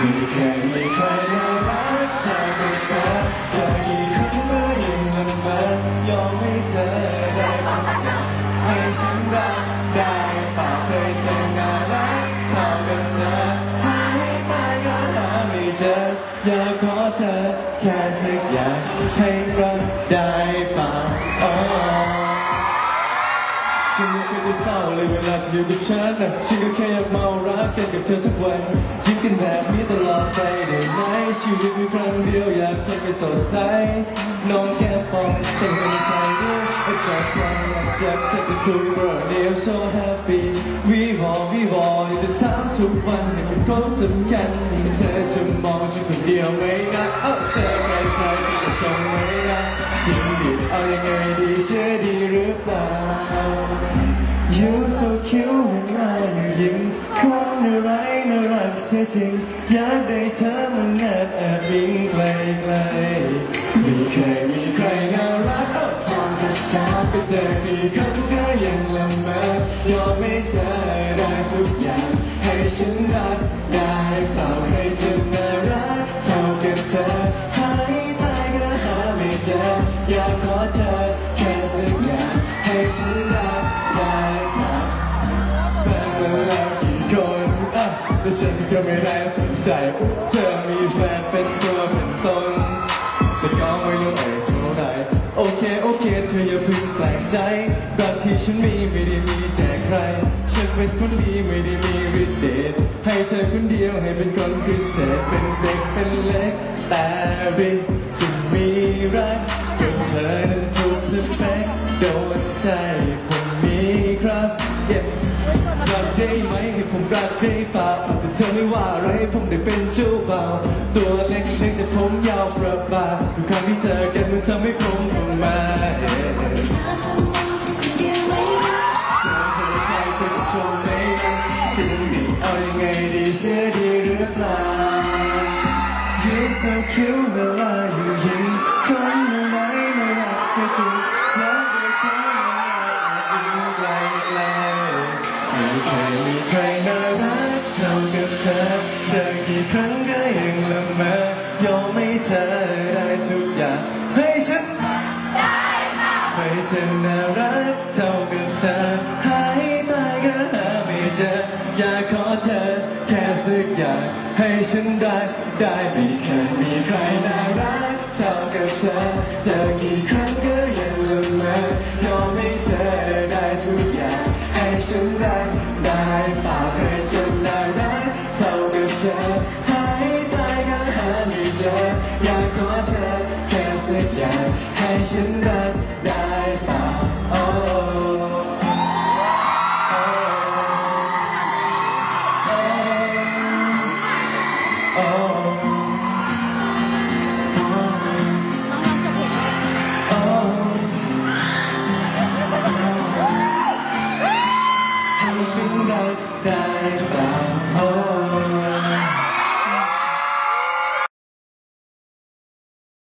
ไม่เคยไมีใครน่ารักเท่ากับเธอเธอกี่ครั้งก็ยังละเมอยอมให้เธอได้ทุกอย่างให้ฉันรักได้ป่าเคยเจอน่ารักเท่ากับเธอหาให้ไปก็หาไม่เจออยากขอเธอแค่สักอย่างให้รักได้ป่าอ๋อฉันไม่เคยได้เศร้าเลยเวลาที่อยู่กับฉันนะฉันก็แค่อยากเมารักกันกับเธอทุกวัน กันแบบนี้ตลอดไปได้ไหมชีวิตมีครั้งเดียวอยากทำให้สดใสน้องแค่ปองเธอเป็นใครด้วยไอ้จากใจอยากจะเธอเป็นคุย world deal so happy วีหอวีหออยากจะถามทุกวันให้เป็นคนสำคัญเธอจะมองฉันคนเดียวไหมนะเอ้าเธอใครใครที่จะชมไหมนะจริงดิเอายังไงดีเชื่อดีหรือเปล่า You're so cute เวลาอยู่ยิ้มคนอะไรน่ารักเสียจริง อยากได้เธอมันแอบแอบวิ่งไกลไกลไม่เคยมีใครน่ารักเท่าทองกับสาวไปเจอกี่ครั้งก็ยังละเมอยอมไม่เธอได้ทุกอย่าง ให้ฉันรักได้เปล่าให้เธอน่ารักเท่ากับเธอ อะแต่ฉันก็ไม่ได้สนใจอุ๊ยเธอมีแฟนเป็นตัวเป็นตนแต่ก็ไม่รู้เอ่ยเท่าไหรโอเคโอเคเธออย่าเพิ่งแปลกใจรักที่ฉันมีไม่ได้มีแจกใคร ฉันเป็นคนดีไม่ได้มีฤทธิ์เดชให้เธอคนเดียวให้เป็นคนพิเศษเป็นเด็กเป็นเล็ก แต่ริจะมีรักกับเธอนั้นถูกสเปคโดนใจ รักได้เปล่าแต่เธอไม่ว่าอะไรผมได้เป็นเจ้าบ่าวตัวเล็กๆแต่ผมยาวประบาทุกครั้งที่เจอกันมันทำให้ผมออกมาเอ๊ะเธอคนใครเธอจะชมไมนะถึงดีเอายังไงดีเชื่อดีหรือเปล่า You're so cute ไม่เคยมีใครน่ารักเท่ากับเธอเจอกี่ครั้งก็ยังละเมอยอมให้เธอได้ทุกอย่างให้ฉันได้ให้ฉันน่ารักเท่ากับเธอหายไปก็หาไม่เจออยากขอเธอแค่สักอย่างให้ฉันได้ได้ไม่เคยมีใครน่ารักเท่ากับเธอเจอกี่ครั้งก็ยังละเมอยอมให้เธอได้ทุกอย่าง ฉันได้ได้ป่ากห้ฉันน่ารักเท่ากับเธอหายไปก็หาไม่เจออยากขอเธอแค่สักอย่างให้ฉันได้ ให้